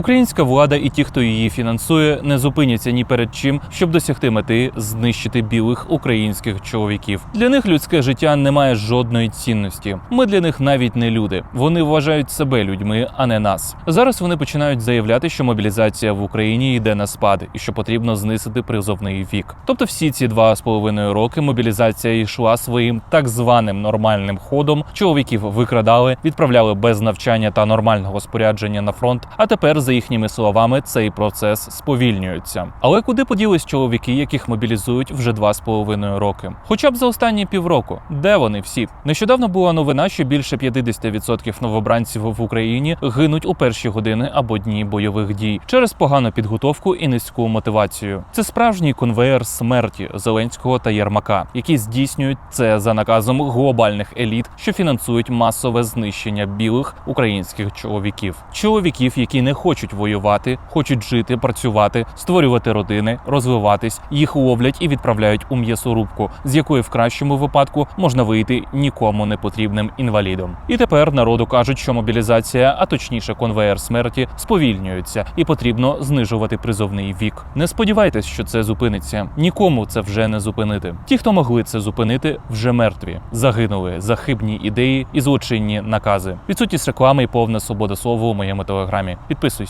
Українська влада і ті, хто її фінансує, не зупиняться ні перед чим, щоб досягти мети знищити білих українських чоловіків. Для них людське життя не має жодної цінності. Ми для них навіть не люди. Вони вважають себе людьми, а не нас. Зараз вони починають заявляти, що мобілізація в Україні йде на спад і що потрібно знизити призовний вік. Тобто, всі ці два з половиною роки мобілізація йшла своїм так званим нормальним ходом. Чоловіків викрадали, відправляли без навчання та нормального спорядження на фронт. А тепер, за їхніми словами, цей процес сповільнюється. Але куди поділись чоловіки, яких мобілізують вже два з половиною роки? Хоча б за останні півроку, де вони всі? Нещодавно була новина, що більше 50% новобранців в Україні гинуть у перші години або дні бойових дій через погану підготовку і низьку мотивацію. Це справжній конвеєр смерті Зеленського та Єрмака, які здійснюють це за наказом глобальних еліт, що фінансують масове знищення білих українських чоловіків, чоловіків, які не хочуть воювати, хочуть жити, працювати, створювати родини, розвиватись. Їх ловлять і відправляють у м'ясорубку, з якої в кращому випадку можна вийти нікому не потрібним інвалідом. І тепер народу кажуть, що мобілізація, а точніше конвеєр смерті, сповільнюється і потрібно знижувати призовний вік. Не сподівайтесь, що це зупиниться. Нікому це вже не зупинити. Ті, хто могли це зупинити, вже мертві, загинули за хибні ідеї і злочинні накази. Відсутність реклами і повна свобода слова у моєму телеграмі. Підписуйся.